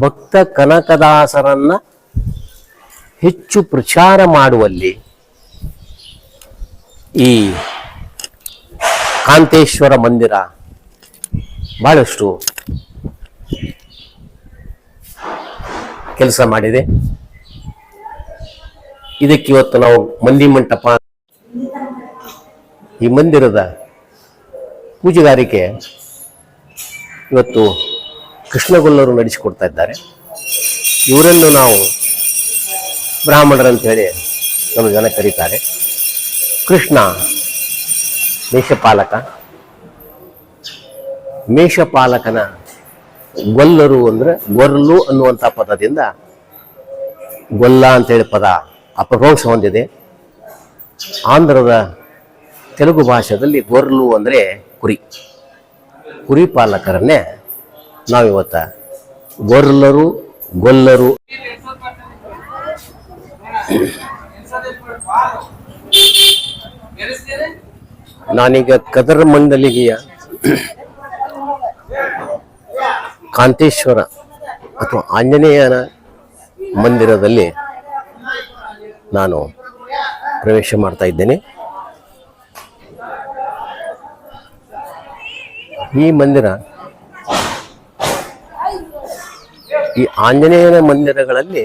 ಭಕ್ತ ಕನಕದಾಸರನ್ನ ಹೆಚ್ಚು ಪ್ರಚಾರ ಮಾಡುವಲ್ಲಿ ಈ ಕಾಂತೇಶ್ವರ ಮಂದಿರ ಬಹಳಷ್ಟು ಕೆಲಸ ಮಾಡಿದೆ. ಇದಕ್ಕೆ ಇವತ್ತು ನಾವು ಮಂದಿ ಮಂಟಪ ಈ ಮಂದಿರದ ಪೂಜೆಗಾರಿಕೆ ಇವತ್ತು ಕೃಷ್ಣಗೊಲ್ಲರು ನಡೆಸಿಕೊಡ್ತಾ ಇದ್ದಾರೆ. ಇವರನ್ನು ನಾವು ಬ್ರಾಹ್ಮಣರಂತ ಹೇಳಿ ನಮ್ಮ ಜನ ಕರೀತಾರೆ. ಕೃಷ್ಣ ಮೇಷಪಾಲಕ. ಮೇಷಪಾಲಕನ ಗೊಲ್ಲರು ಅಂದರೆ ಗೊರ್ಲು ಅನ್ನುವಂಥ ಪದದಿಂದ ಗೊಲ್ಲ ಅಂತೇಳಿ ಪದ ಅಪಭ್ರಂಶ ಹೊಂದಿದೆ. ಆಂಧ್ರದ ತೆಲುಗು ಭಾಷೆಯಲ್ಲಿ ಗೊರ್ಲು ಅಂದರೆ ಕುರಿ. ಕುರಿ ಪಾಲಕರನ್ನೇ ನಾವಿವತ್ತ ಗೊರ್ಲರು, ಗೊಲ್ಲರು. ನಾನೀಗ ಕದರ ಮಂಡಲಿಗೆಯ ಕಾಂತೇಶ್ವರ ಅಥವಾ ಆಂಜನೇಯನ ಮಂದಿರದಲ್ಲಿ ನಾನು ಪ್ರವೇಶ ಮಾಡ್ತಾ ಇದ್ದೇನೆ. ಈ ಮಂದಿರ ಈ ಆಂಜನೇಯನ ಮಂದಿರಗಳಲ್ಲಿ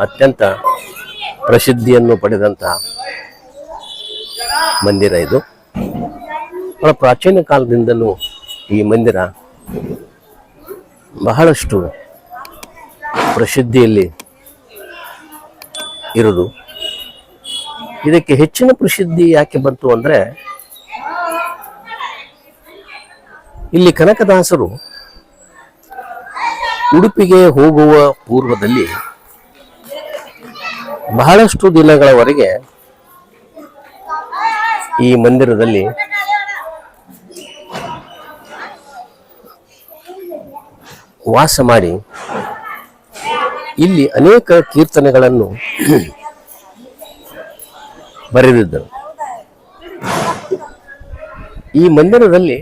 ಅತ್ಯಂತ ಪ್ರಸಿದ್ಧಿಯನ್ನು ಪಡೆದಂತಹ ಮಂದಿರ ಇದು. ಬಹಳ ಪ್ರಾಚೀನ ಕಾಲದಿಂದಲೂ ಈ ಮಂದಿರ ಬಹಳಷ್ಟು ಪ್ರಸಿದ್ಧಿಯಲ್ಲಿ ಇರುವುದು ಇದಕ್ಕೆ ಹೆಚ್ಚಿನ ಪ್ರಸಿದ್ಧಿ ಯಾಕೆ ಬಂತು ಅಂದರೆ ಇಲ್ಲಿ ಕನಕದಾಸರು ಉಡುಪಿಗೆ ಹೋಗುವ ಪೂರ್ವದಲ್ಲಿ ಬಹಳಷ್ಟು ದಿನಗಳವರೆಗೆ ಈ ಮಂದಿರದಲ್ಲಿ ವಾಸ ಮಾಡಿ ಇಲ್ಲಿ ಅನೇಕ ಕೀರ್ತನೆಗಳನ್ನು ಬರೆದಿದ್ದರು. ಈ ಮಂದಿರದಲ್ಲಿ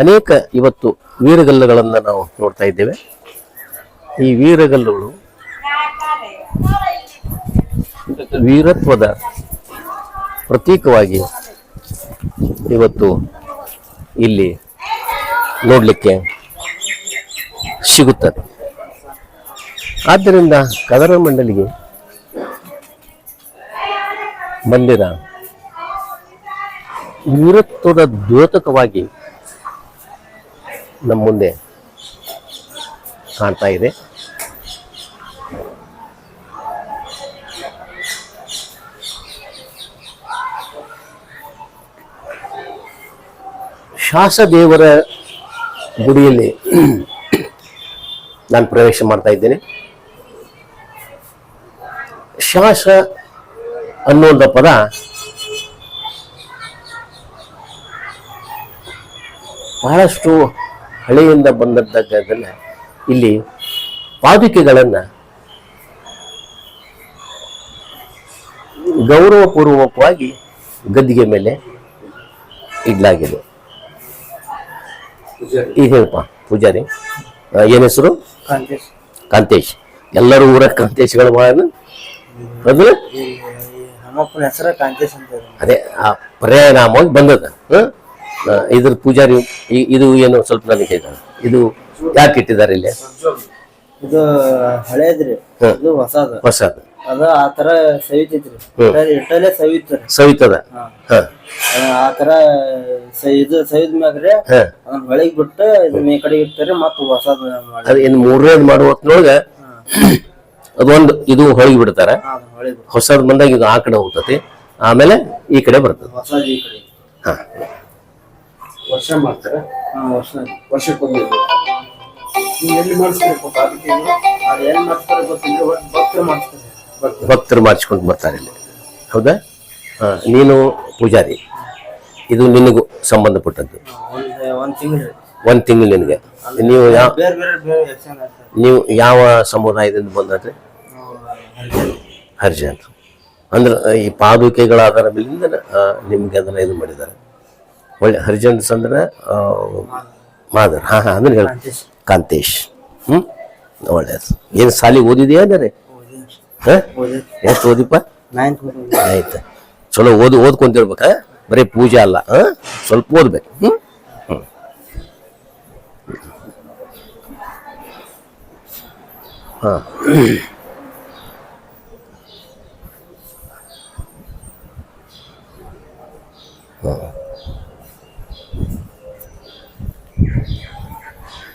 ಅನೇಕ ಇವತ್ತು ವೀರಗಲ್ಲುಗಳನ್ನು ನಾವು ನೋಡ್ತಾ ಇದ್ದೇವೆ. ಈ ವೀರಗಲ್ಲುಗಳು ವೀರತ್ವದ ಪ್ರತೀಕವಾಗಿ ಇವತ್ತು ಇಲ್ಲಿ ನೋಡಲಿಕ್ಕೆ ಸಿಗುತ್ತದೆ. ಆದ್ದರಿಂದ ಕದರ ಮಂಡಲಿಗೆ ಮಂದಿರ ವೀರತ್ವದ ದ್ಯೋತಕವಾಗಿ ನಮ್ಮ ಮುಂದೆ ಕಾಣ್ತಾ ಇದೆ. ಶಾಸದೇವರ ಗುಡಿಯಲ್ಲಿ ನಾನು ಪ್ರವೇಶ ಮಾಡ್ತಾ ಇದ್ದೇನೆ. ಶಾಸ ಅನ್ನುವಂಥ ಪದ ಬಹಳಷ್ಟು ಹಳೆಯಿಂದ ಬಂದದ್ದನ್ನ ಇಲ್ಲಿ ಪಾದುಕೆಗಳನ್ನು ಗೌರವಪೂರ್ವಕವಾಗಿ ಗದ್ದಿಗೆ ಮೇಲೆ ಇಡಲಾಗಿದೆ. ಈಗ ಹೇಳಪ್ಪ ಪೂಜಾರಿ ಏನ ಹೆಸರು? ಕಾಂತೇಶ್. ಎಲ್ಲರೂ ಊರ ಕಾಂತೇಶ್ಗಳು ಭಾಳ ಅದು ಹೆಸರ ಕಾಂತೇಶ್ ಅಂತ ಅದೇ ಆ ಪರ್ಯಾಯ ನಾಮವಾಗಿ ಬಂದದ. ಇದ್ರ ಪೂಜಾರಿ ಇದು ಏನು ಸ್ವಲ್ಪ ನನಗೆ ಇದು ಯಾಕೆ ಇಟ್ಟಿದ್ದಾರೆ ಇಲ್ಲಿ? ಇದು ಹಳೇದ್ರಿ. ಇದು ಹೊಸದ. ಹೊಸದು. ಅದ ಆತರ ತರ ಸವಿತೈತ್ರಿ. ಇಟ್ಟಲೆ ಸವಿತ್ರಿ. ಸವಿತದ? ಆತರ ಇದು ಸವಿದ ಮ್ಯಾಗ್ರಿ ಅದನ್ನ ಹೊಳಿಗ್ ಬಿಟ್ಟು ಈ ಕಡೆ ಇಡ್ತಾರೆ ಮತ್ತ ಹೊಸದ ಅದು ಇನ್ನು ಮೂರನೇದು ಮಾಡುವ ಹೊತ್ನೊಳಗ ಅದೊಂದು ಇದು ಹೊಳಗಿ ಬಿಡ್ತಾರ. ಹೊಸದ್ ಬಂದಾಗ ಇದು ಆ ಕಡೆ ಹೋಗ್ತತಿ. ಆಮೇಲೆ ಈ ಕಡೆ ಬರ್ತದೆ. ಹೊಸದ ಈ ಕಡೆ. ಹ. ವರ್ಷ ಮಾಡ್ತಾರೆ. ವರ್ಷಕ್ಕೊಂದು ವರ್ಷ. ವರ್ಷಕ್ಕೊಮ್ಮೆ ನೀವು ಎಲ್ಲಿ ಮಾಡಿಸ್ಬೇಕು ಅದಕ್ಕೆ ಅದ್ ಏನ್ ಮಾಡ್ತಾರೆ ಗೊತ್ತಿಲ್ಲ ಭಕ್ತರು ಮಾಡ್ತಾರೆ ಭಕ್ತರು. ಮಾಡಿಸ್ಕೊಂಡು ಬರ್ತಾರೆ ಇಲ್ಲಿ. ಹೌದಾ? ಹಾಂ ನೀನು ಪೂಜಾರಿ. ಇದು ನಿನಗೂ ಸಂಬಂಧಪಟ್ಟದ್ದು. ಒಂದ್ ತಿಂಗಳು ಒಂದ್ ತಿಂಗಳು ನಿನಗೆ. ನೀವು ಯಾವ ನೀವು ಯಾವ ಸಮುದಾಯದಿಂದ ಬಂದ್ರೆ ಹರಿಜನ್. ಅಂದ್ರೆ ಈ ಪಾದುಕೆಗಳ ಆಧಾರ ಮೇಲಿಂದ ನಿಮ್ಗೆ ಅದನ್ನ ಇದು ಮಾಡಿದ್ದಾರೆ. ಒಳ್ಳೆ ಹರಿಜನ್ಸ್ ಅಂದ್ರೆ ಮಾದರ್ ಹಾಂ ಹಾ ಅಂದ್ರೆ ಹೇಳ. ಕಾಂತೇಶ್. ಹ್ಞೂ ಒಳ್ಳೆಯದು ಏನು ಸಾಲಿ ಓದಿದೆಯಾ ಅಂದರೆ? ಹಾಂ? ಎಷ್ಟು ಓದಿಪ್ಪ? ಆಯ್ತು ಚಲೋ ಓದಿ ಓದ್ಕೊಂತಿರ್ಬೇಕ ಬರೀ ಪೂಜೆ ಅಲ್ಲ ಹಾಂ? ಸ್ವಲ್ಪ ಓದ್ಬೇಕು. ಹ್ಞೂ ಹ್ಮ್. ಹಾಂ. ಹಾ.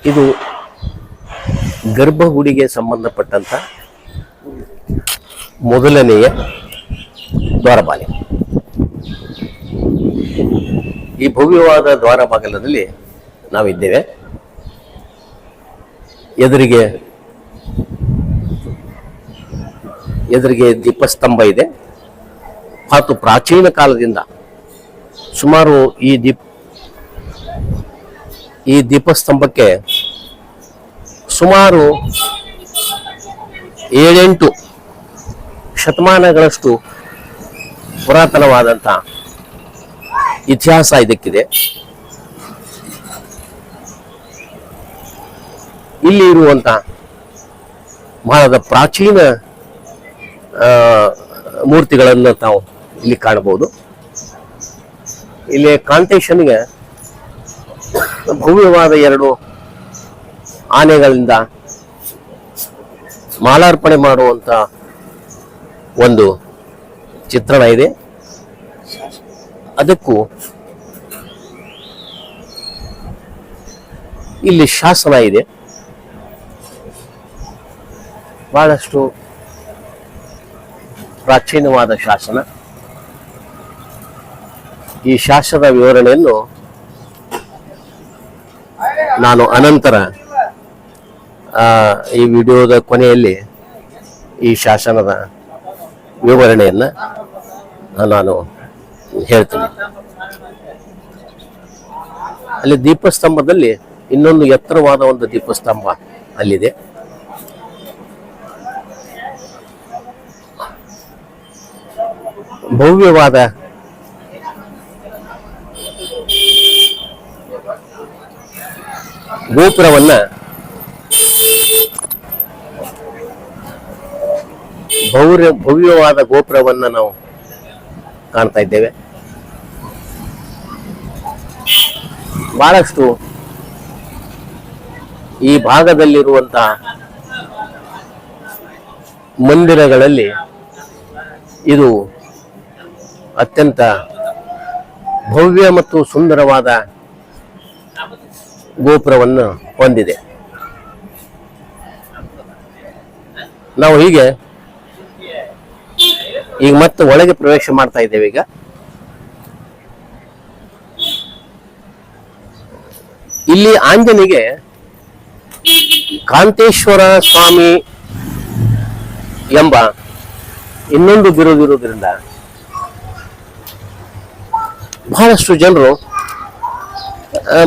ಇದು ಗರ್ಭಗುಡಿಗೆ ಸಂಬಂಧಪಟ್ಟಂತ ಮೊದಲನೆಯ ದ್ವಾರಬಾಲ ಈ ಭವ್ಯವಾದ ದ್ವಾರಬಾಗಲದಲ್ಲಿ ನಾವಿದ್ದೇವೆ. ಎದುರಿಗೆ ಎದುರಿಗೆ ದೀಪಸ್ತಂಭ ಇದೆ. ಮತ್ತು ಪ್ರಾಚೀನ ಕಾಲದಿಂದ ಸುಮಾರು ಈ ದೀಪ್ ಈ ದೀಪಸ್ತಂಭಕ್ಕೆ ಸುಮಾರು ಏಳೆಂಟು ಶತಮಾನಗಳಷ್ಟು ಪುರಾತನವಾದಂಥ ಇತಿಹಾಸ ಇದಕ್ಕಿದೆ. ಇಲ್ಲಿ ಇರುವಂತ ಬಹಳದ ಪ್ರಾಚೀನ ಮೂರ್ತಿಗಳನ್ನು ತಾವು ಇಲ್ಲಿ ಕಾಣಬಹುದು. ಇಲ್ಲಿ ಕಾಂತೇಶನ್ಗೆ ಭವ್ಯವಾದ ಎರಡು ಆನೆಗಳಿಂದ ಮಾಲಾರ್ಪಣೆ ಮಾಡುವಂತ ಒಂದು ಚಿತ್ರಣ ಇದೆ. ಅದಕ್ಕೂ ಇಲ್ಲಿ ಶಾಸನ ಇದೆ. ಬಹಳಷ್ಟು ಪ್ರಾಚೀನವಾದ ಶಾಸನ. ಈ ಶಾಸನದ ವಿವರಣೆಯನ್ನು ನಾನು ಅನಂತರ ಈ ವಿಡಿಯೋದ ಕೊನೆಯಲ್ಲಿ ಈ ಶಾಸನದ ವಿವರಣೆಯನ್ನು ನಾನು ಹೇಳ್ತೀನಿ. ಅಲ್ಲಿ ದೀಪಸ್ತಂಭದಲ್ಲಿ ಇನ್ನೊಂದು ಎತ್ತರವಾದ ಒಂದು ದೀಪಸ್ತಂಭ ಅಲ್ಲಿದೆ. ಭವ್ಯವಾದ ಗೋಪುರವನ್ನ ಭವ್ಯ ಭವ್ಯವಾದ ಗೋಪುರವನ್ನ ನಾವು ಕಾಣ್ತಾ ಇದ್ದೇವೆ. ಬಹಳಷ್ಟು ಈ ಭಾಗದಲ್ಲಿರುವಂತಹ ಮಂದಿರಗಳಲ್ಲಿ ಇದು ಅತ್ಯಂತ ಭವ್ಯ ಮತ್ತು ಸುಂದರವಾದ ಗೋಪುರವನ್ನು ಹೊಂದಿದೆ. ನಾವು ಹೀಗೆ ಈಗ ಮತ್ತೆ ಒಳಗೆ ಪ್ರವೇಶ ಮಾಡ್ತಾ ಇದ್ದೇವೆ ಈಗ. ಇಲ್ಲಿ ಆಂಜನಿಗೆ ಕಾಂತೇಶ್ವರ ಸ್ವಾಮಿ ಎಂಬ ಇನ್ನೊಂದು ಬಿರುದಿರುವುದರಿಂದ ಬಹಳಷ್ಟು ಜನರು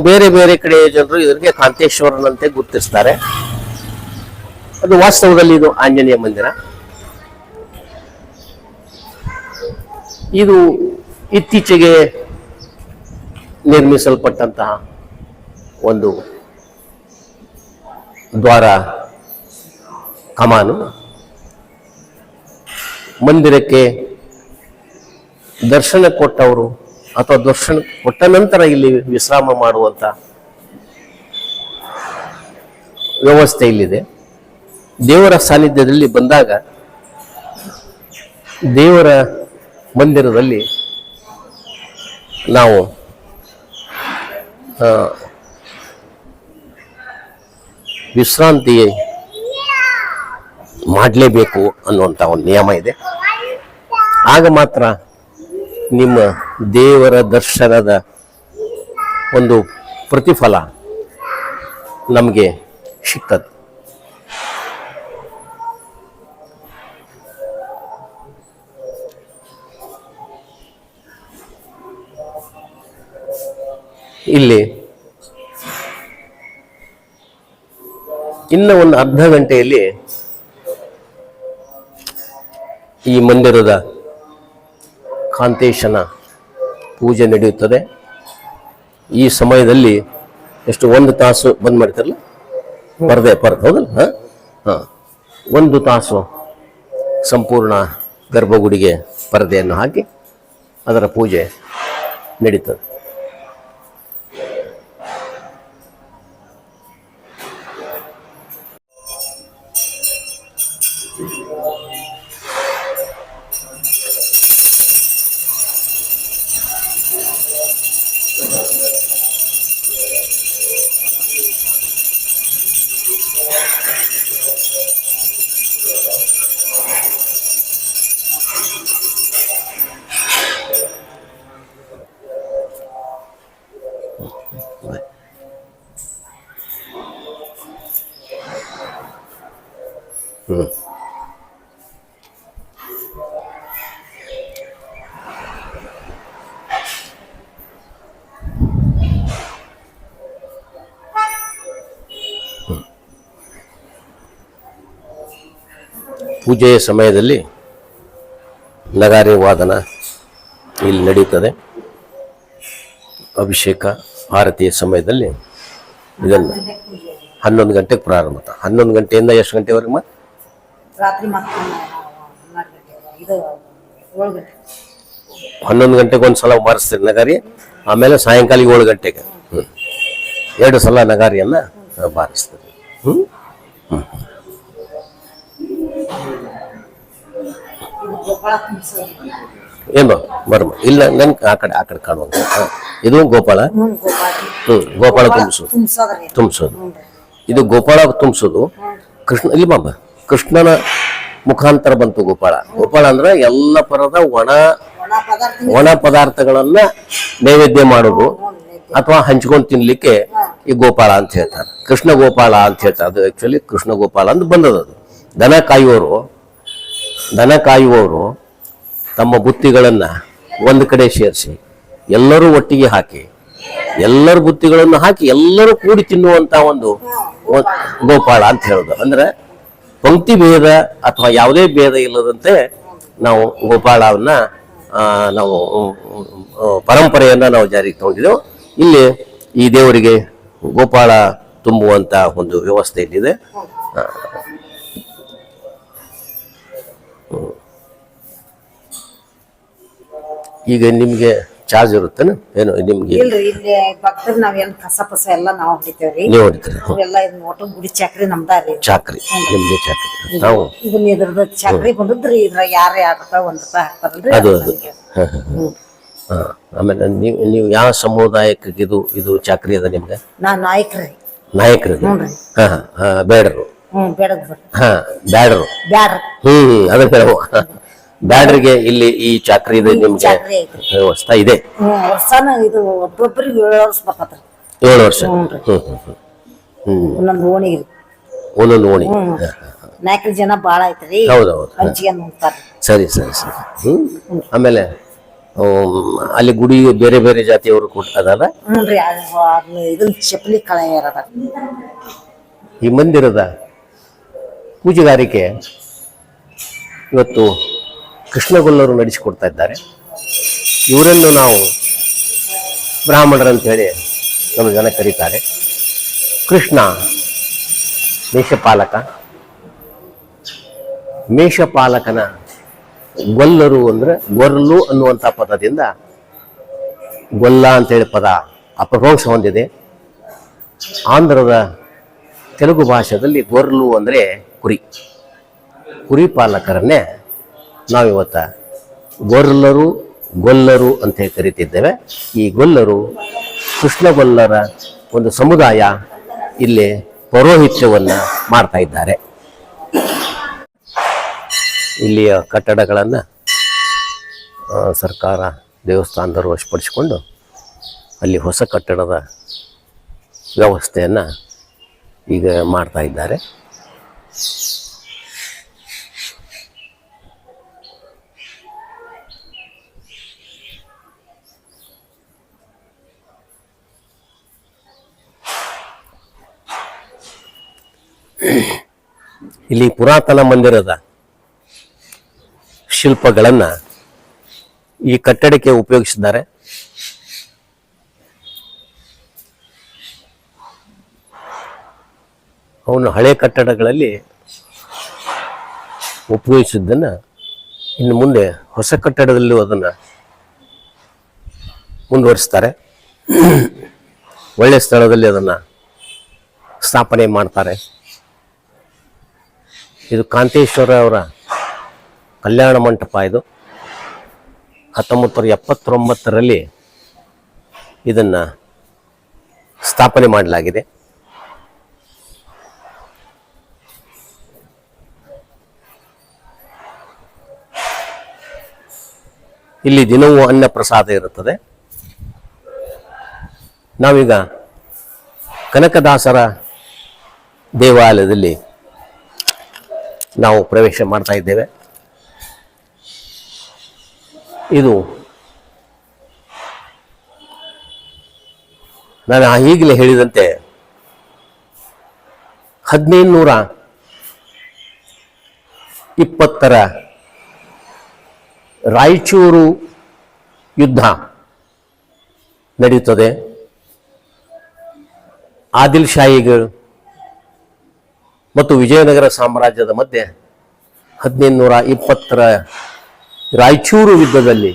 ಬೇರೆ ಬೇರೆ ಕಡೆ ಜನರು ಇದರಿಗೆ ಕಾಂತೇಶ್ವರನಂತೆ ಗುರುತಿಸ್ತಾರೆ. ಅದು ವಾಸ್ತವದಲ್ಲಿ ಇದು ಆಂಜನೇಯ ಮಂದಿರ. ಇದು ಇತ್ತೀಚೆಗೆ ನಿರ್ಮಿಸಲ್ಪಟ್ಟಂತಹ ಒಂದು ದ್ವಾರ ಕಮಾನು. ಮಂದಿರಕ್ಕೆ ದರ್ಶನ ಕೊಟ್ಟವರು ಅಥವಾ ದರ್ಶನ ಕೊಟ್ಟ ನಂತರ ಇಲ್ಲಿ ವಿಶ್ರಾಮ ಮಾಡುವಂತ ವ್ಯವಸ್ಥೆ ಇಲ್ಲಿದೆ. ದೇವರ ಸಾನ್ನಿಧ್ಯದಲ್ಲಿ ಬಂದಾಗ ದೇವರ ಮಂದಿರದಲ್ಲಿ ನಾವು ವಿಶ್ರಾಂತಿ ಮಾಡಲೇಬೇಕು ಅನ್ನುವಂಥ ಒಂದು ನಿಯಮ ಇದೆ. ಆಗ ಮಾತ್ರ ನಿಮ್ಮ ದೇವರ ದರ್ಶನದ ಒಂದು ಪ್ರತಿಫಲ ನಮಗೆ ಸಿಗ್ತದೆ. ಇಲ್ಲಿ ಇನ್ನು ಒಂದು ಅರ್ಧ ಗಂಟೆಯಲ್ಲಿ ಈ ಮಂದಿರದ ಕಾಂತೇಶನ ಪೂಜೆ ನಡೆಯುತ್ತದೆ. ಈ ಸಮಯದಲ್ಲಿ ಎಷ್ಟು ಒಂದು ತಾಸು ಬಂದ್ ಮಾಡ್ತಾರಲ್ಲ ಪರದೆ ಪರದೆ, ಹೌದಲ್ಲ? ಹಾಂ? ಹಾಂ. ಒಂದು ತಾಸು ಸಂಪೂರ್ಣ ಗರ್ಭಗುಡಿಗೆ ಪರದೆಯನ್ನು ಹಾಕಿ ಅದರ ಪೂಜೆ ನಡೀತದೆ. ಪೂಜೆಯ ಸಮಯದಲ್ಲಿ ನಗಾರಿ ವಾದನ ಇಲ್ಲಿ ನಡೆಯುತ್ತದೆ ಅಭಿಷೇಕ ಭಾರತೀಯ ಸಮಯದಲ್ಲಿ ಇದನ್ನು ಹನ್ನೊಂದು ಗಂಟೆಗೆ ಪ್ರಾರಂಭ. ಹನ್ನೊಂದು ಗಂಟೆಯಿಂದ ಎಷ್ಟು ಗಂಟೆವರೆಗೆ ಹನ್ನೊಂದು ಗಂಟೆಗೆ ಒಂದು ಸಲ ಮಾರಿಸ್ತೀರಿ ನಗಾರಿ ಆಮೇಲೆ ಸಾಯಂಕಾಲ ಏಳು ಗಂಟೆಗೆ. ಹ್ಞೂ ಎರಡು ಸಲ ನಗಾರಿಯನ್ನು ಬಾರಿಸ್ತೀರಿ ಹ್ಞೂ ಇದು ಗೋಪಾಳ ತುಂಬಿಸೋದು ಏನು ಬರ್ಮ ಇಲ್ಲ, ನನ್ ಆ ಕಡೆ ಆ ಕಡೆ ಕಾಣುವಂತ. ಇದು ಗೋಪಾಳ ಹ್ಞೂ ಗೋಪಾಳ ತುಂಬಿಸೋದು. ತುಂಬಿಸೋದು. ಇದು ಗೋಪಾಳ ತುಂಬಿಸೋದು. ಕೃಷ್ಣ, ಇಲ್ಲಿ ಬಾಬ ಕೃಷ್ಣನ ಮುಖಾಂತರ ಬಂತು ಗೋಪಾಳ ಗೋಪಾಳ ಅಂದ್ರೆ ಎಲ್ಲ ಪರದ ಒಣ ಒಣ ಪದಾರ್ಥ ಪದಾರ್ಥಗಳನ್ನ ನೈವೇದ್ಯ ಮಾಡೋದು ಅಥವಾ ಹಂಚ್ಕೊಂಡು ತಿನ್ಲಿಕ್ಕೆ ಈ ಗೋಪಾಳ ಅಂತ ಹೇಳ್ತಾರೆ. ಕೃಷ್ಣ ಗೋಪಾಲ ಅಂತ ಹೇಳ್ತಾರೆ. ಅದು ಆಕ್ಚುಲಿ ಕೃಷ್ಣ ಗೋಪಾಲ ಅಂತ ಬಂದದ ಅದು. ದನ ಕಾಯುವವರು ದನ ಕಾಯುವವರು ತಮ್ಮ ಬುತ್ತಿಗಳನ್ನು ಒಂದು ಕಡೆ ಸೇರಿಸಿ, ಎಲ್ಲರೂ ಒಟ್ಟಿಗೆ ಹಾಕಿ, ಎಲ್ಲರ ಬುತ್ತಿಗಳನ್ನು ಹಾಕಿ ಎಲ್ಲರೂ ಕೂಡಿ ತಿನ್ನುವಂತ ಒಂದು ಗೋಪಾಳ ಅಂತ ಹೇಳೋದು. ಅಂದ್ರೆ ಪಂಕ್ತಿ ಭೇದ ಅಥವಾ ಯಾವುದೇ ಭೇದ ಇಲ್ಲದಂತೆ ನಾವು ಗೋಪಾಳವನ್ನ ನಾವು ಪರಂಪರೆಯನ್ನ ನಾವು ಜಾರಿಗೆ ತಗೊಂಡಿದ್ದೆವು ಇಲ್ಲಿ ಈ ದೇವರಿಗೆ ಗೋಪಾಳ ತುಂಬುವಂತ ಒಂದು ವ್ಯವಸ್ಥೆ ಇಲ್ಲಿದೆ ಈಗ ನಿಮ್ಗೆ ಚಾರ್ಜ್ ಇರುತ್ತೇನೆ? ಏನು ನಿಮ್ಗೆ ಇಲ್ರಿ ಇಲ್ಲಿ ಭಕ್ತರು ನಾವೇನ್ ಕಸ ಪಸ ಎಲ್ಲ ನಾವು ಹೊಡಿತೇವ್ರಿ. ನೀವು ಹೊಡಿತೀರಿ? ಹ್ಮ್. ಒಟ್ಟು ಗುಡಿ ಚಕ್ರಿ ನಮ್ದಾರಿ ಚಾಕ್ರಿ ನಿಮ್ಗೆ ಚಾಕ್ರಿ. ನಾವು ಇದನ್ನ ಇದ್ರದ್ದು ಚಕ್ರಿ ಬಂದದ್ರಿ ಇದ್ರ ಯಾರ ಎರಡ್ ರೂಪಾಯಿ ಒಂದ್ ರೂಪಾಯಿ ಹಾಕ್ತಾರಲ್ರಿ ಅದು ಅದು. ಅದು ನಮ್ಗೆ. ಹ, ಹ, ಹ. ಹ. ಆಮೇಲೆ ನೀವು ನೀವು ಯಾವ ಸಮುದಾಯಕ್ಕೆ ಇದು ಇದು ಚಾಕ್ರಿ ಅದ ನಿಮ್ಗೆ? ನಾ ನಾಯಕ್ರಿ. ನಾಯಕರು ಹ್ಞೂನ್ರಿ. ಹಾ ಹಾ ಬೇಡರು. ಹ್ಮ್ ಬೇಡದ್ ಬರ್ರಿ ಹಾ ಬ್ಯಾಡರು. ಬ್ಯಾಡ್ರಿ. ಹ್ಮ್ ಅದಕ್ಕೆ ಬೇಡವು ಬ್ಯಾಡ್ರಿಗೆ ಇಲ್ಲಿ ಈ ಚಾಕ್ರಿ ಇದೆ ನಿಮ್ಗೆ ಚಾಕ್ರಿ ಐತ್ರಿ. ವ್ಯವಸ್ಥೆ ಇದೆ? ಹ್ಮ್ ವರ್ಷನ ಇದು ಒಬ್ಬೊಬ್ಬರಿಗೆ ಏಳು ವರ್ಷ ಬರ್ತಾತ್ರಿ ಏಳು ವರ್ಷ. ಹ್ಮ್ ಹ್ಮ್ ಹ್ಮ್ ಹ್ಮ್. ಒಂದೊಂದು ಓಣಿಗ್ರಿ ಒಂದೊಂದು ಓಣಿ. ನಾಲ್ಕು ಜನ ಬಾಳ ಐತ್ರಿ. ಹೌದೌದು. ಹಂಚಿಗೆ ನೋಡ್ತಾರ. ಸರಿ ಸರಿ ಸರಿ. ಹ್ಮ್. ಆಮೇಲೆ ಹ್ಮ್, ಅಲ್ಲಿ ಗುಡಿ ಬೇರೆ ಬೇರೆ ಜಾತಿಯವರು ಕೂಡ ಹ್ಞೂ ರೀ ಅದು ಇದನ್ನ ಚಪ್ಪಲಿ ಕಳೆ ಇರದ? ಈ ಮಂದಿರದ ಪೂಜೆಗಾರಿಕೆ ಇವತ್ತು ಕೃಷ್ಣಗೊಲ್ಲರು ನಡೆಸಿಕೊಡ್ತಾ ಇದ್ದಾರೆ. ಇವರನ್ನು ನಾವು ಬ್ರಾಹ್ಮಣರಂತೇಳಿ ನಮ್ಮ ಜನ ಕರೀತಾರೆ. ಕೃಷ್ಣ ಮೇಷಪಾಲಕ. ಮೇಷಪಾಲಕನ ಗೊಲ್ಲರು ಅಂದರೆ ಗೊರ್ಲು ಅನ್ನುವಂಥ ಪದದಿಂದ ಗೊಲ್ಲ ಅಂತೇಳಿ ಪದ ಅಪಭ್ರಂಶ ಹೊಂದಿದೆ. ಆಂಧ್ರದ ತೆಲುಗು ಭಾಷೆಯಲ್ಲಿ ಗೊರ್ಲು ಅಂದರೆ ಕುರಿ. ಕುರಿ ಪಾಲಕರನ್ನೇ ನಾವಿವತ್ತ ಗೊರ್ಲರು, ಗೊಲ್ಲರು ಅಂತ ಕರಿತಿದ್ದೇವೆ. ಈ ಗೊಲ್ಲರು ಕೃಷ್ಣಗೊಲ್ಲರ ಒಂದು ಸಮುದಾಯ ಇಲ್ಲಿ ಪೌರೋಹಿತ್ಯವನ್ನು ಮಾಡ್ತಾ ಇದ್ದಾರೆ. ಇಲ್ಲಿಯ ಕಟ್ಟಡಗಳನ್ನು ಸರ್ಕಾರ ದೇವಸ್ಥಾನದವರು ವಶಪಡಿಸಿಕೊಂಡು ಅಲ್ಲಿ ಹೊಸ ಕಟ್ಟಡದ ವ್ಯವಸ್ಥೆಯನ್ನು ಈಗ ಮಾಡ್ತಾ ಇದ್ದಾರೆ. ಇಲ್ಲಿ ಪುರಾತನ ಮಂದಿರದ ಶಿಲ್ಪಗಳನ್ನು ಈ ಕಟ್ಟಡಕ್ಕೆ ಉಪಯೋಗಿಸಿದ್ದಾರೆ. ಅವನು ಹಳೆ ಕಟ್ಟಡಗಳಲ್ಲಿ ಉಪಯೋಗಿಸಿದ್ದನ್ನು ಇನ್ನು ಮುಂದೆ ಹೊಸ ಕಟ್ಟಡದಲ್ಲೂ ಅದನ್ನು ಮುಂದುವರಿಸ್ತಾರೆ. ಒಳ್ಳೆಯ ಸ್ಥಳದಲ್ಲಿ ಅದನ್ನು ಸ್ಥಾಪನೆ ಮಾಡ್ತಾರೆ. ಇದು ಕಾಂತೇಶ್ವರ ಅವರ ಕಲ್ಯಾಣ ಮಂಟಪ ಇದು. ಹತ್ತೊಂಬತ್ತು ಎಪ್ಪತ್ತೊಂಬತ್ತರಲ್ಲಿ ಇದನ್ನು ಸ್ಥಾಪನೆ ಮಾಡಲಾಗಿದೆ. ಇಲ್ಲಿ ದಿನವೂ ಅನ್ನ ಪ್ರಸಾದ ಇರುತ್ತದೆ. ನಾವೀಗ ಕನಕದಾಸರ ದೇವಾಲಯದಲ್ಲಿ ನಾವು ಪ್ರವೇಶ ಮಾಡ್ತಾ ಇದ್ದೇವೆ. ಇದು ನಾನು ಈಗಲೇ ಹೇಳಿದಂತೆ ಹದಿನೈದುನೂರ ಇಪ್ಪತ್ತರ ರಾಯಚೂರು ಯುದ್ಧ ನಡೆಯುತ್ತದೆ ಆದಿಲ್ ಶಾಹಿಗಳು ಮತ್ತು ವಿಜಯನಗರ ಸಾಮ್ರಾಜ್ಯದ ಮಧ್ಯೆ ಹದಿನೈದುನೂರ ಇಪ್ಪತ್ತರ ರಾಯಚೂರು ಯುದ್ಧದಲ್ಲಿ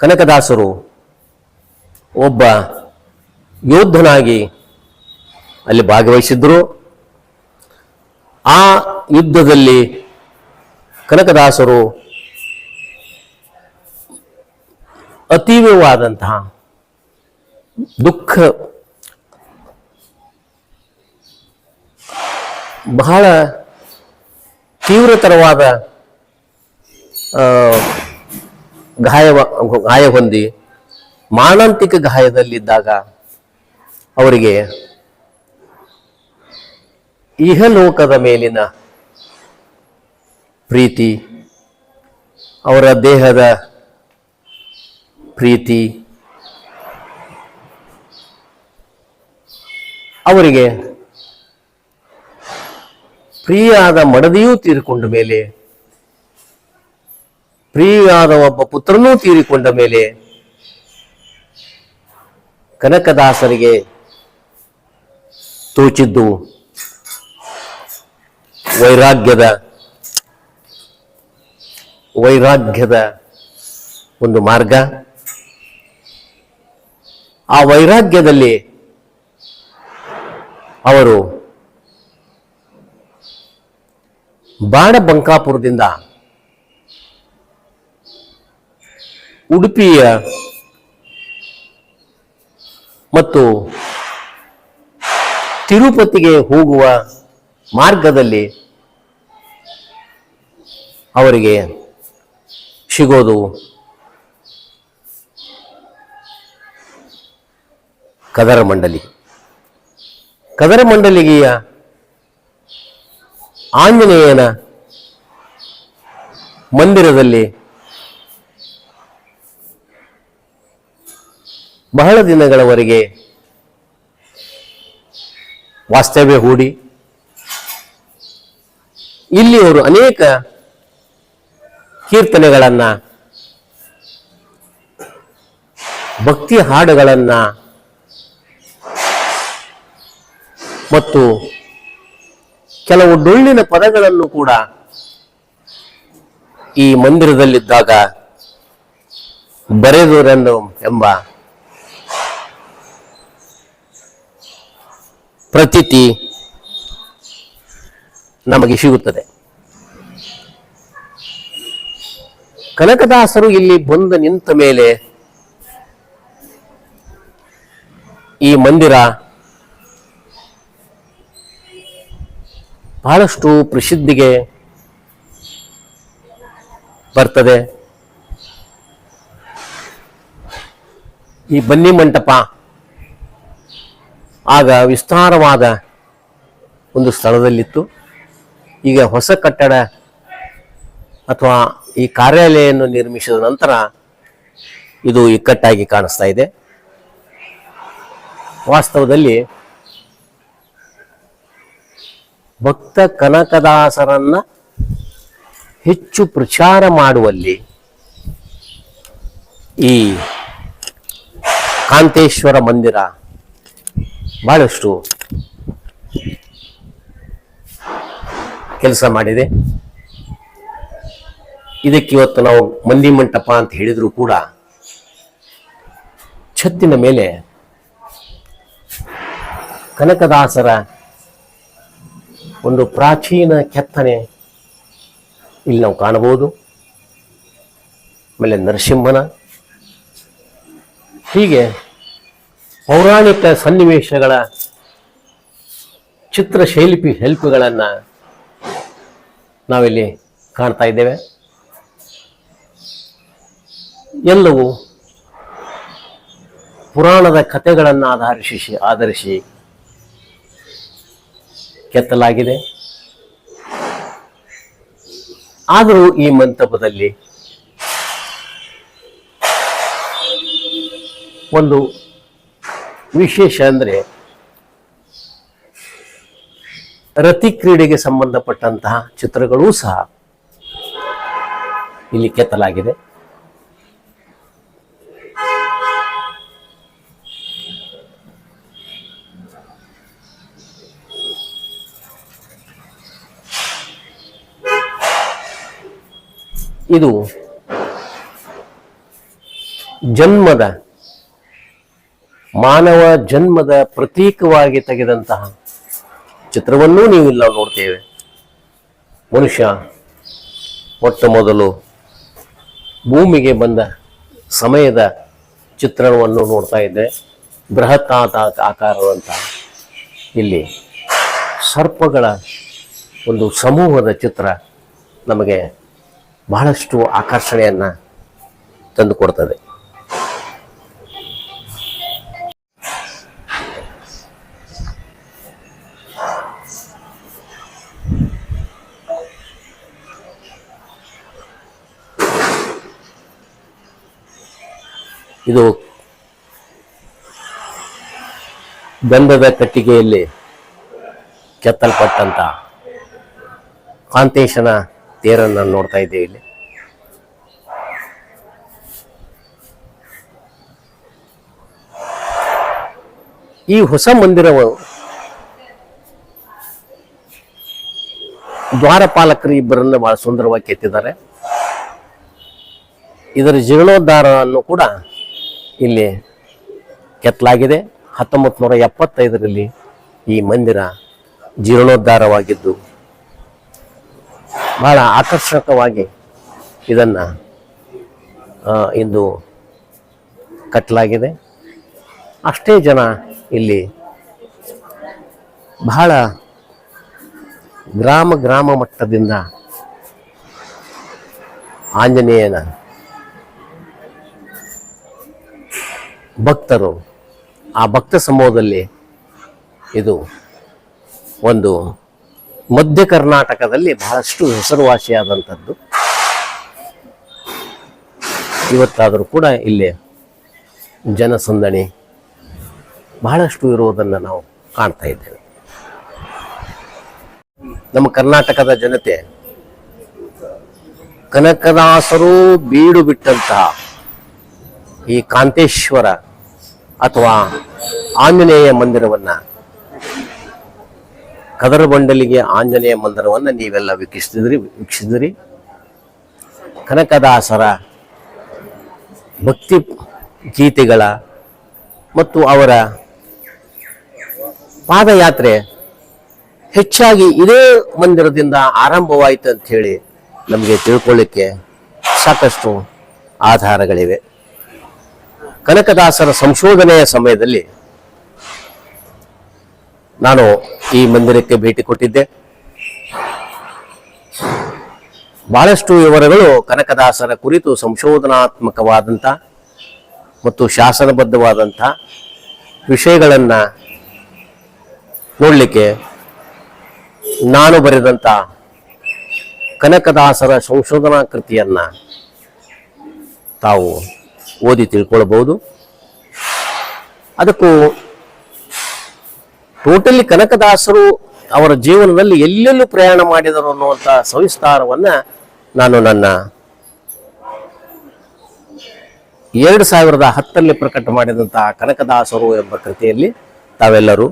ಕನಕದಾಸರು ಒಬ್ಬ ಯೋಧನಾಗಿ ಅಲ್ಲಿ ಭಾಗವಹಿಸಿದ್ರು ಆ ಯುದ್ಧದಲ್ಲಿ ಕನಕದಾಸರು ಅತೀವವಾದಂತಹ ದುಃಖ ಬಹಳ ತೀವ್ರತರವಾದ ಗಾಯ ಗಾಯ ಹೊಂದಿ ಮಾನಂತಿಕ ಗಾಯದಲ್ಲಿದ್ದಾಗ ಅವರಿಗೆ ಇಹಲೋಕದ ಮೇಲಿನ ಪ್ರೀತಿ, ಅವರ ದೇಹದ ಪ್ರೀತಿ, ಅವರಿಗೆ ಪ್ರಿಯಾದ ಮಡದಿಯೂ ತೀರಿಕೊಂಡ ಮೇಲೆ, ಪ್ರಿಯಾದ ಒಬ್ಬ ಪುತ್ರನೂ ತೀರಿಕೊಂಡ ಮೇಲೆ ಕನಕದಾಸರಿಗೆ ತೋಚಿದ್ದು ವೈರಾಗ್ಯದ ವೈರಾಗ್ಯದ ಒಂದು ಮಾರ್ಗ. ಆ ವೈರಾಗ್ಯದಲ್ಲಿ ಅವರು ಬಾಣ ಬಂಕಾಪುರದಿಂದ ಉಡುಪಿಯ ಮತ್ತು ತಿರುಪತಿಗೆ ಹೋಗುವ ಮಾರ್ಗದಲ್ಲಿ ಅವರಿಗೆ ಸಿಗೋದು ಕದರ ಮಂಡಲಿ. ಕದರ ಮಂಡಲಿಗೆಯ ಆಂಜನೇಯನ ಮಂದಿರದಲ್ಲಿ ಬಹಳ ದಿನಗಳವರೆಗೆ ವಾಸ್ತವ್ಯ ಹೂಡಿ ಇಲ್ಲಿ ಅವರು ಅನೇಕ ಕೀರ್ತನೆಗಳನ್ನ ಭಕ್ತಿ ಹಾಡುಗಳನ್ನ ಮತ್ತು ಕೆಲವು ಡೊಳ್ಳಿನ ಪದಗಳನ್ನು ಕೂಡ ಈ ಮಂದಿರದಲ್ಲಿದ್ದಾಗ ಬರೆದುರೆಂದು ಎಂಬ ಪ್ರತೀತಿ ನಮಗೆ ಸಿಗುತ್ತದೆ. ಕನಕದಾಸರು ಇಲ್ಲಿ ಬಂದು ನಿಂತ ಮೇಲೆ ಈ ಮಂದಿರ ಬಹಳಷ್ಟು ಪ್ರಸಿದ್ಧಿಗೆ ಬರ್ತದೆ. ಈ ಬನ್ನಿ ಮಂಟಪ ಆಗ ವಿಸ್ತಾರವಾದ ಒಂದು ಸ್ಥಳದಲ್ಲಿತ್ತು. ಈಗ ಹೊಸ ಕಟ್ಟಡ ಅಥವಾ ಈ ಕಾರ್ಯಾಲಯವನ್ನು ನಿರ್ಮಿಸಿದ ನಂತರ ಇದು ಇಕ್ಕಟ್ಟಾಗಿ ಕಾಣಿಸ್ತಾ ಇದೆ. ವಾಸ್ತವದಲ್ಲಿ ಭಕ್ತ ಕನಕದಾಸರನ್ನ ಹೆಚ್ಚು ಪ್ರಚಾರ ಮಾಡುವಲ್ಲಿ ಈ ಕಾಂತೇಶ್ವರ ಮಂದಿರ ಬಹಳಷ್ಟು ಕೆಲಸ ಮಾಡಿದೆ. ಇದಕ್ಕೆ ಇವತ್ತು ನಾವು ಮಂದಿ ಮಂಟಪ ಅಂತ ಹೇಳಿದ್ರು ಕೂಡ ಛತ್ತಿನ ಮೇಲೆ ಕನಕದಾಸರ ಒಂದು ಪ್ರಾಚೀನ ಕೆತ್ತನೆ ಇಲ್ಲಿ ನಾವು ಕಾಣಬಹುದು. ಆಮೇಲೆ ನರಸಿಂಹನ. ಹೀಗೆ ಪೌರಾಣಿಕ ಸನ್ನಿವೇಶಗಳ ಚಿತ್ರಶೈಲ್ಪಿ ಹೆಲ್ಪ್ಗಳನ್ನು ನಾವಿಲ್ಲಿ ಕಾಣ್ತಾ ಇದ್ದೇವೆ. ಎಲ್ಲವೂ ಪುರಾಣದ ಕಥೆಗಳನ್ನು ಆಧರಿಸಿ ಆಧರಿಸಿ ಕೆತ್ತಲಾಗಿದೆ. ಆದರೂ ಈ ಮಂಟಪದಲ್ಲಿ ಒಂದು ವಿಶೇಷ ಅಂದರೆ ರತಿ ಕ್ರೀಡೆಗೆ ಸಂಬಂಧಪಟ್ಟಂತಹ ಚಿತ್ರಗಳೂ ಸಹ ಇಲ್ಲಿ ಕೆತ್ತಲಾಗಿದೆ. ಇದು ಜನ್ಮದ, ಮಾನವ ಜನ್ಮದ ಪ್ರತೀಕವಾಗಿ ತೆಗೆದಂತಹ ಚಿತ್ರವನ್ನೂ ನೀವು ಇಲ್ಲಿ ನೋಡ್ತೇವೆ. ಮನುಷ್ಯ ಮೊಟ್ಟ ಮೊದಲು ಭೂಮಿಗೆ ಬಂದ ಸಮಯದ ಚಿತ್ರಣವನ್ನು ನೋಡ್ತಾ ಇದ್ದೆ. ಬೃಹತ್ತಾದ ಆಕಾರದಂತಹ ಇಲ್ಲಿ ಸರ್ಪಗಳ ಒಂದು ಸಮೂಹದ ಚಿತ್ರ ನಮಗೆ ಬಹಳಷ್ಟು ಆಕರ್ಷಣೆಯನ್ನು ತಂದುಕೊಡ್ತದೆ. ಇದು ಗಂಧದ ಕಟ್ಟಿಗೆಯಲ್ಲಿ ಕೆತ್ತಲ್ಪಟ್ಟಂತ ಕಾಂತೇಶನ ತೇರನ್ನು ನೋಡ್ತಾ ಇದ್ದೇವೆ ಇಲ್ಲಿ. ಈ ಹೊಸ ಮಂದಿರವು ದ್ವಾರಪಾಲಕರು ಇಬ್ಬರನ್ನ ಬಹಳ ಸುಂದರವಾಗಿ ಕೆತ್ತಿದ್ದಾರೆ. ಇದರ ಜೀರ್ಣೋದ್ಧಾರವನ್ನು ಕೂಡ ಇಲ್ಲಿ ಕೆತ್ತಲಾಗಿದೆ. ಹತ್ತೊಂಬತ್ತು ನೂರ ಎಪ್ಪತ್ತೈದರಲ್ಲಿ ಈ ಮಂದಿರ ಜೀರ್ಣೋದ್ಧಾರವಾಗಿದ್ದು ಬಹಳ ಆಕರ್ಷಕವಾಗಿ ಇದನ್ನು ಇಂದು ಕಟ್ಟಲಾಗಿದೆ ಅಷ್ಟೇ ಜನ ಇಲ್ಲಿ ಬಹಳ ಗ್ರಾಮ ಗ್ರಾಮ ಮಟ್ಟದಿಂದ ಆಂಜನೇಯನ ಭಕ್ತರು, ಆ ಭಕ್ತ ಸಮೂಹದಲ್ಲಿ ಇದು ಒಂದು ಮಧ್ಯ ಕರ್ನಾಟಕದಲ್ಲಿ ಬಹಳಷ್ಟು ಹೆಸರುವಾಸಿಯಾದಂಥದ್ದು. ಇವತ್ತಾದರೂ ಕೂಡ ಇಲ್ಲಿ ಜನಸಂದಣಿ ಬಹಳಷ್ಟು ಇರುವುದನ್ನು ನಾವು ಕಾಣ್ತಾ ಇದ್ದೇವೆ. ನಮ್ಮ ಕರ್ನಾಟಕದ ಜನತೆ ಕನಕದಾಸರು ಬೀಡು ಬಿಟ್ಟಂತಹ ಈ ಕಾಂತೇಶ್ವರ ಅಥವಾ ಆಂಜನೇಯ ಮಂದಿರವನ್ನ ಕದರಬಂಡಲಿಗೆ ಆಂಜನೇಯ ಮಂದಿರವನ್ನು ನೀವೆಲ್ಲ ವೀಕ್ಷಿಸಿದ್ರಿ ವೀಕ್ಷಿಸಿದ್ರಿ? ಕನಕದಾಸರ, ಭಕ್ತಿ ಗೀತೆಗಳ ಮತ್ತು ಅವರ ಪಾದಯಾತ್ರೆ ಹೆಚ್ಚಾಗಿ ಇದೇ ಮಂದಿರದಿಂದ ಆರಂಭವಾಯಿತು ಅಂತ ಹೇಳಿ ನಮಗೆ ತಿಳ್ಕೊಳ್ಳಿಕ್ಕೆ ಸಾಕಷ್ಟು ಆಧಾರಗಳಿವೆ. ಕನಕದಾಸರ ಸಂಶೋಧನೆಯ ಸಮಯದಲ್ಲಿ ನಾನು ಈ ಮಂದಿರಕ್ಕೆ ಭೇಟಿ ಕೊಟ್ಟಿದ್ದೆ. ಬಹಳಷ್ಟು ವಿವರಗಳು ಕನಕದಾಸರ ಕುರಿತು ಸಂಶೋಧನಾತ್ಮಕವಾದಂಥ ಮತ್ತು ಶಾಸನಬದ್ಧವಾದಂಥ ವಿಷಯಗಳನ್ನು ನೋಡಲಿಕ್ಕೆ ನಾನು ಬರೆದಂಥ ಕನಕದಾಸರ ಸಂಶೋಧನಾ ಕೃತಿಯನ್ನು ತಾವು ಓದಿ ತಿಳ್ಕೊಳ್ಬಹುದು. ಅದಕ್ಕೂ ಟೋಟಲಿ ಕನಕದಾಸರು ಅವರ ಜೀವನದಲ್ಲಿ ಎಲ್ಲೆಲ್ಲೂ ಪ್ರಯಾಣ ಮಾಡಿದರು ಅನ್ನುವಂಥ ಸವಿಸ್ತಾರವನ್ನ ನಾನು ನನ್ನ ಎರಡು ಸಾವಿರದ ಹತ್ತರಲ್ಲಿ ಪ್ರಕಟ ಮಾಡಿದಂತಹ ಕನಕದಾಸರು ಎಂಬ ಕೃತಿಯಲ್ಲಿ ತಾವೆಲ್ಲರೂ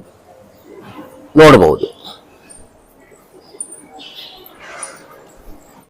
ನೋಡಬಹುದು.